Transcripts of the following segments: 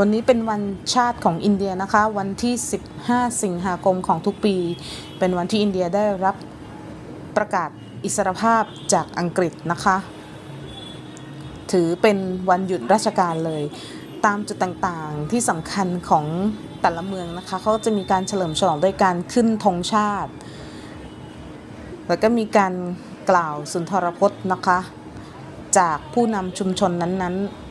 วันนี้เป็นวันชาติของอินเดียนะคะ วันที่ 15 สิงหาคมของทุกปี เป็นวันที่อินเดียได้รับประกาศอิสรภาพจากอังกฤษนะคะ ถือเป็นวันหยุดราชการเลย ตามจุดต่างๆที่สำคัญของแต่ละเมืองนะคะเขาจะมีการเฉลิมฉลองด้วยการขึ้นธงชาติ แล้วก็มีการกล่าวสุนทรพจน์นะคะ จากผู้นำชุมชนนั้นๆ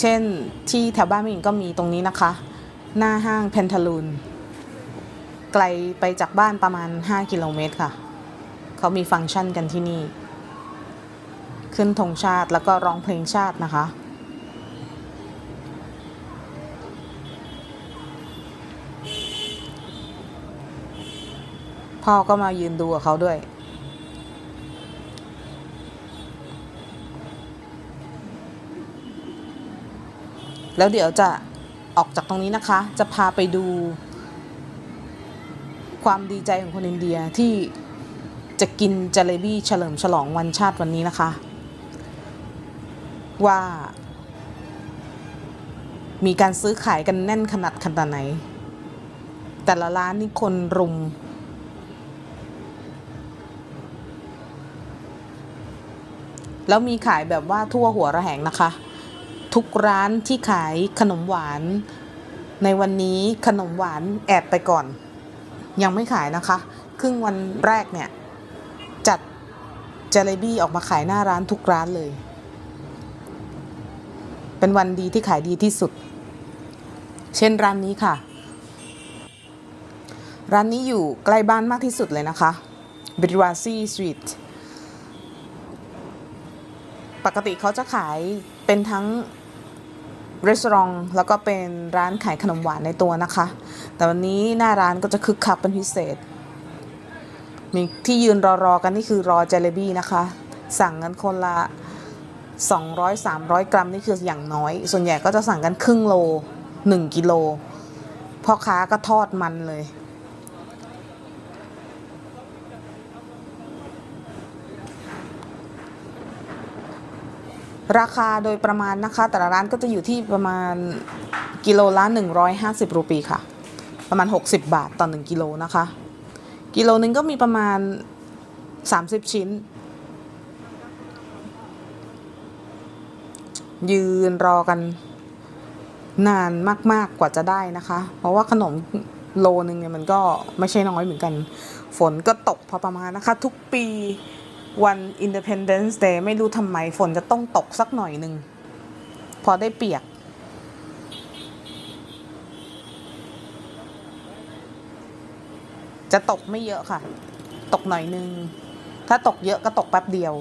เช่นที่แถวบ้านม่หญิงก็มีตรงนี้นะคะ หน้าห้างเพนทาลูนไกลไปจากบ้านประมาณ 5 กิโลเมตรค่ะ เขามีฟังก์ชันกันที่นี่ ขึ้นธงชาติแล้วก็ร้องเพลงชาตินะคะ พ่อก็มายืนดูกับเขาด้วย แล้วเดี๋ยวจะออกจากตรงนี้นะคะ จะพาไปดู ความดีใจของคนอินเดียที่จะกินจาเลบี้เฉลิมฉลองวันชาติวันนี้นะคะ ว่า มีการซื้อขายกันแน่นขนาดขนาดไหน แต่ละร้านนี่คนรุม แล้วมีขายแบบว่าทั่วหัวระแหงนะคะ ทุกร้านที่ขายขนมหวาน ในวันนี้ขนมหวานแอบไปก่อน ยังไม่ขายนะคะ ครึ่งวันแรกเนี่ย จัดเจาเลบี้ออกมาขายหน้าร้านทุกร้านเลย เป็นวันดีที่ขายดีที่สุด เช่นร้านนี้ค่ะ ร้านนี้อยู่ใกล้บ้านมากที่สุดเลยนะคะบริวาซีสตรีทปกติเขาจะขายเป็นทั้ง รีสอร์ทแล้วก็เป็นร้านขายขนมหวานในตัวนะคะ แต่วันนี้หน้าร้านก็จะคึกคักเป็นพิเศษ มีที่ยืนรอๆกันนี่คือรอเจลบี้นะคะ สั่งกันคนละ 200-300 กรัมนี่คืออย่างน้อย ส่วนใหญ่ก็จะสั่งกันครึ่งโล 1 กิโลพ่อค้าก็ทอดมันเลย ราคาโดยประมาณนะคะ แต่ละร้านก็จะอยู่ที่ประมาณกิโลละ 150 รูปีค่ะ ประมาณ 60 บาทต่อ 1 กิโลนะคะ กิโลนึงก็มีประมาณ 30 ชิ้น ยืนรอกันนานมากๆกว่าจะได้นะคะ เพราะว่าขนมโลนึงเนี่ยมันก็ไม่ใช่น้อยเหมือนกัน ฝนก็ตกพอประมาณนะคะ ทุกปี วัน Independence Day ไม่รู้ทำไมฝนจะต้องตกสักหน่อยหนึ่ง พอได้เปียก จะตกไม่เยอะค่ะ ตกหน่อยนึงถ้าตกเยอะก็ตกแป๊บเดียว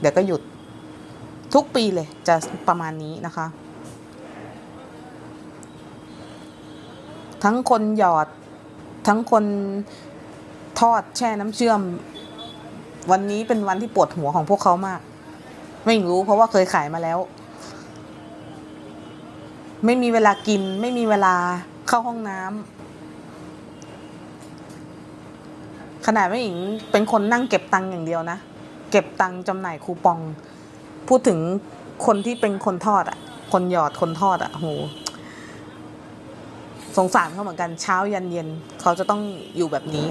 เดี๋ยวก็หยุด ทุกปีเลยจะประมาณนี้นะคะ ทั้งคนหยอด ทั้งคนทอดแช่น้ำเชื่อม วันนี้เป็นวันที่ปวดหัวของพวกเขามาก ไม่รู้เพราะว่าเคยขายมาแล้ว ไม่มีเวลากิน ไม่มีเวลาเข้าห้องน้ำขนาดแม่หญิงเป็นคนนั่งเก็บตังค์อย่างเดียวนะ เก็บตังค์จำหน่ายคูปอง พูดถึงคนที่เป็นคนทอดอะ คนหยอดคนทอดอะโหสงสารเขาเหมือนกันเช้ายันเย็น เขาจะต้องอยู่แบบนี้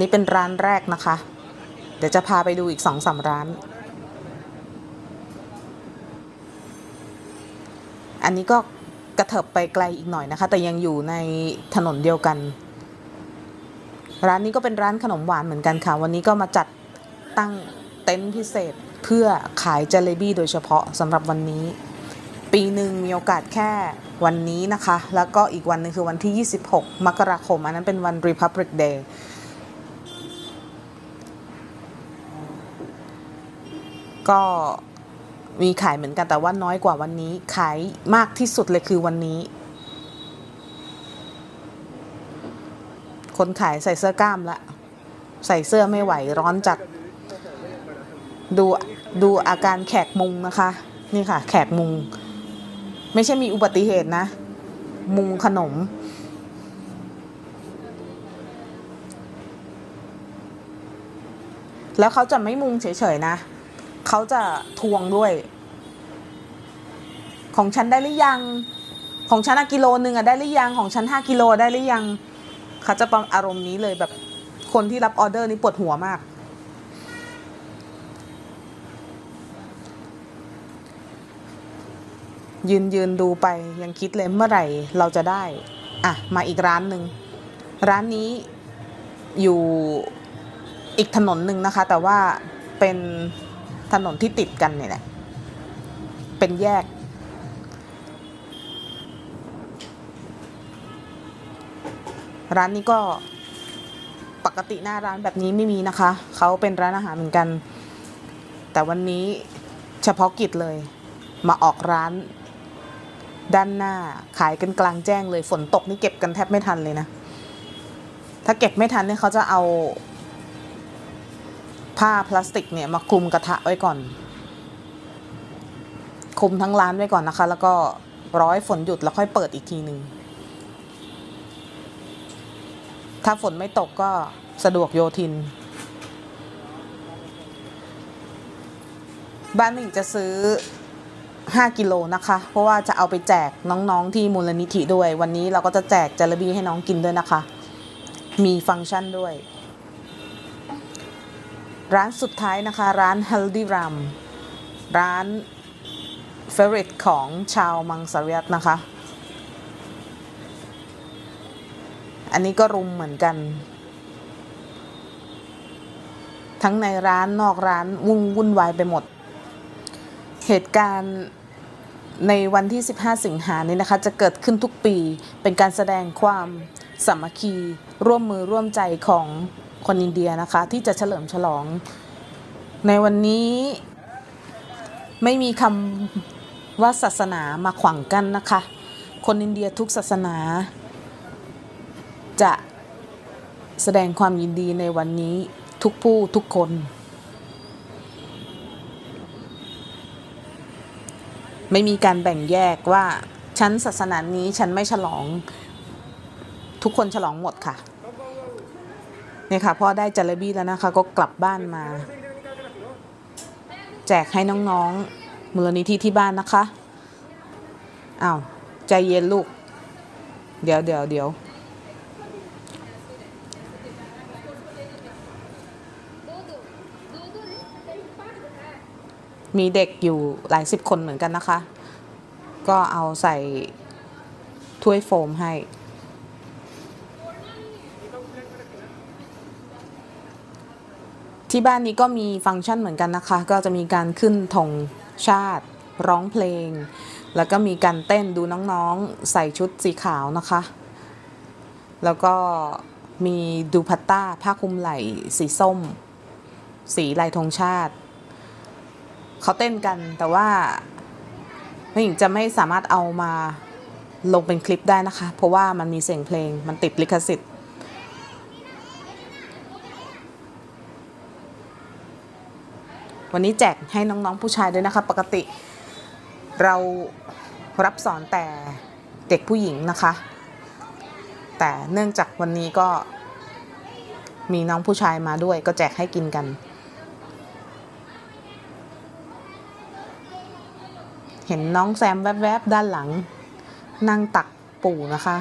นนี้เป็นร้านแรกนะคะ เดี๋ยวจะพาไปดูอีกสองสามร้าน อันนี้ก็กระเถิบไปไกลอีกหน่อยนะคะ แต่ยังอยู่ในถนนเดียวกัน ร้านนี้ก็เป็นร้านขนมหวานเหมือนกันค่ะ วันนี้ก็มาจัดตั้งเต็นท์พิเศษเพื่อขายเจาเลบี้โดยเฉพาะสำหรับวันนี้ ปีหนึ่งมีโอกาสแค่วันนี้นะคะ แล้วก็อีกวันหนึงคือวันที่ 26 มกราคม อันนั้นเป็นวัน Republic Day ก็มีขายเหมือนกันแต่ว่าน้อยกว่าวันนี้ ขายมากที่สุดเลยคือวันนี้ คนขายใส่เสื้อกล้ามละ ใส่เสื้อไม่ไหวร้อนจัด ดูดูอาการแขกมุงนะคะ นี่ค่ะ แขกมุง ไม่ใช่มีอุบัติเหตุนะ มุงขนมแล้วเขาจะไม่มุงเฉยๆนะ เขาจะทวงด้วย ของฉันได้หรือยัง ของฉันกิโลหนึ่งอะได้หรือยัง ของฉันห้ากิโลได้หรือยังเขาจะประมอารมณ์นี้เลยแบบคนที่รับออเดอร์นี่ปวดหัวมาก ยืนยืนดูไปยังคิดเลยเมื่อไหร่เราจะได้ อะ มาอีกร้านหนึ่ง ร้านนี้อยู่อีกถนนหนึ่งนะคะ แต่ว่าเป็น ถนนที่ติดกันเนี่ยแหละเป็นแยก ร้านนี้ก็ปกติหน้าร้านแบบนี้ไม่มีนะคะ เขาเป็นร้านอาหารเหมือนกัน แต่วันนี้เฉพาะกิจเลย มาออกร้าน ด้านหน้าขายกันกลางแจ้งเลยฝนตกนี่เก็บกันแทบไม่ทันเลยนะ ถ้าเก็บไม่ทันเนี่ยเขาจะเอา ผ้าพลาสติกเนี่ยมาคลุมกระทะไว้ก่อน คลุมทั้งร้านไว้ก่อนนะคะ แล้วก็ร้อยฝนหยุดแล้วค่อยเปิดอีกทีหนึ่งถ้าฝนไม่ตกก็สะดวกโยทิน บ้านหนึ่งจะซื้อ 5 กิโลนะคะ เพราะว่าจะเอาไปแจกน้องๆที่มูลนิธิด้วย วันนี้เราก็จะแจกจาระบีให้น้องกินด้วยนะคะ มีฟังก์ชันด้วย ร้านสุดท้ายนะคะ ร้าน h e l d y Ram ร้าน f a v o r i t ของชาวมังสวิรัตนะคะ อันนี้ก็รุมเหมือนกัน ทั้งในร้านนอกร้านวุ่นวุ่นวายไปหมด เหตุการณ์ในวันที่ 15 สิงหานี้นะคะ จะเกิดขึ้นทุกปีเป็นการแสดงความสามัคคีร่วมมือร่วมใจของ คนอินเดียนะคะ ที่จะเฉลิมฉลอง ในวันนี้ไม่มีคำว่าศาสนามาขวางกันนะคะ คนอินเดียทุกศาสนา จะแสดงความยินดีในวันนี้ทุกผู้ทุกคน ไม่มีการแบ่งแยกว่าฉันศาสนานี้ฉันไม่ฉลอง ทุกคนฉลองหมดค่ะ นี่ยค่ะพ่อได้จาระบี้แล้วนะคะ ก็กลับบ้านมา แจกให้น้องๆมูลนิธิที่บ้านนะคะอ้าวใจเย็นลูก เดี๋ยวเดี๋ยวเดี๋ยวมีเด็กอยู่หลายสิบคนเหมือนกันนะคะ ก็เอาใส่ถ้วยโฟมให้ ที่บ้านนี้ก็มีฟังก์ชันเหมือนกันนะคะ ก็จะมีการขึ้นธงชาติ ร้องเพลง แล้วก็มีการเต้นดูน้องๆ ใส่ชุดสีขาวนะคะ แล้วก็มีดูพัตตาผ้าคลุมไหล่สีส้ม สีลายธงชาติ เขาเต้นกันแต่ว่าแม่หญิงจะไม่สามารถเอามาลงเป็นคลิปได้นะคะ เพราะว่ามันมีเสียงเพลงมันติดลิขสิทธิ์ วันนี้แจกให้น้องๆผู้ชายด้วยนะคะ ปกติ เรารับสอนแต่เด็กผู้หญิงนะคะ แต่เนื่องจากวันนี้ก็มีน้องผู้ชายมาด้วยก็แจกให้กินกัน เห็นน้องแซมแวบๆด้านหลัง นั่งตักปู่นะคะ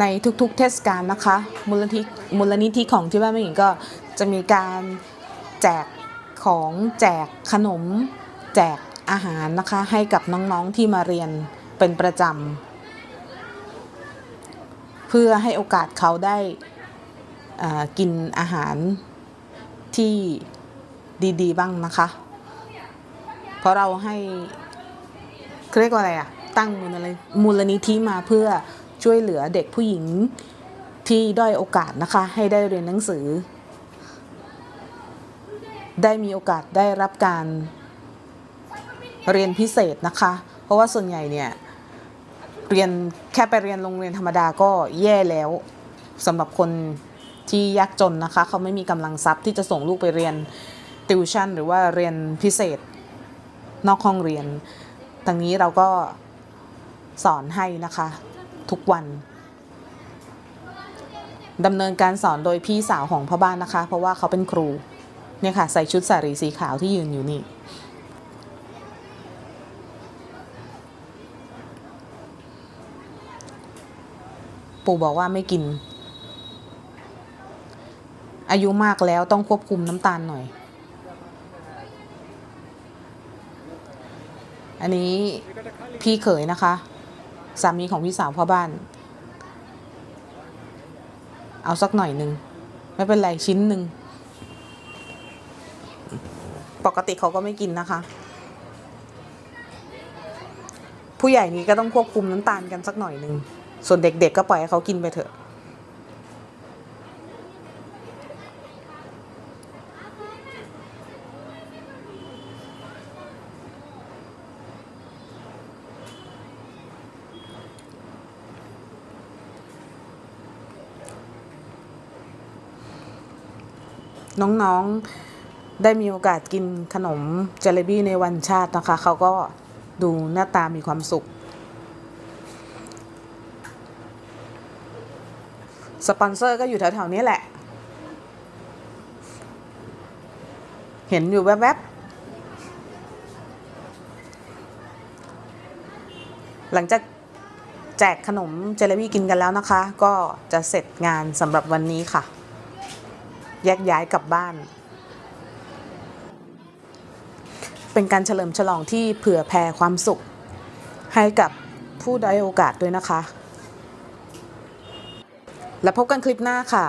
ในทุกๆเทศกาลนะคะ มูลนิธิมูลนิธิของที่บ้านแม่หญิงก็จะมีการ แจกของแจกขนม แจกอาหารนะคะ ให้กับน้องๆที่มาเรียนเป็นประจำเพื่อให้โอกาสเขาได้กินอาหารที่ดีๆบ้างนะคะ เพราะเราให้เขาเรียกว่าอะไรอะตั้งมูลนิมูลนิธิมาเพื่อช่วยเหลือเด็กผู้หญิงที่ด้อยโอกาสนะคะ ให้ได้เรียนหนังสือ ได้มีโอกาสได้รับการเรียนพิเศษนะคะ เพราะว่าส่วนใหญ่เนี่ยเรียนแค่ไปเรียนโรงเรียนธรรมดาก็แย่แล้วสำหรับคนที่ยากจนนะคะ เขาไม่มีกำลังทรัพย์ที่จะส่งลูกไปเรียนติวชั่น หรือว่าเรียนพิเศษนอกห้องเรียนทางนี้เราก็สอนให้นะคะ ทุกวันดำเนินการสอนโดยพี่สาวของพ่อบ้านนะคะ เพราะว่าเขาเป็นครู เนี่ยค่ะ ใส่ชุดสารีสีขาวที่ยืนอยู่นี่ ปู่บอกว่าไม่กิน อายุมากแล้วต้องควบคุมน้ำตาลหน่อย อันนี้พี่เขยนะคะ สามีของพี่สาวพ่อบ้าน เอาสักหน่อยหนึ่ง ไม่เป็นไรชิ้นหนึ่ง ปกติเขาก็ไม่กินนะคะ ผู้ใหญ่นี้ก็ต้องควบคุมน้ำตาลกันสักหน่อยหนึ่ง ส่วนเด็กๆก็ปล่อยให้เขากินไปเถอะ น้องๆ ได้มีโอกาสกินขนมเจลบี้ในวันชาตินะคะ เขาก็ดูหน้าตามีความสุข สปอนเซอร์ก็อยู่แถวๆนี้แหละ เห็นอยู่แวบๆ หลังจากแจกขนมเจลบี้กินกันแล้วนะคะ ก็จะเสร็จงานสำหรับวันนี้ค่ะ แยกย้ายกลับบ้าน เป็นการเฉลิมฉลองที่เผื่อแผ่ความสุข ให้กับผู้ได้โอกาสด้วยนะคะ แล้วพบกันคลิปหน้าค่ะ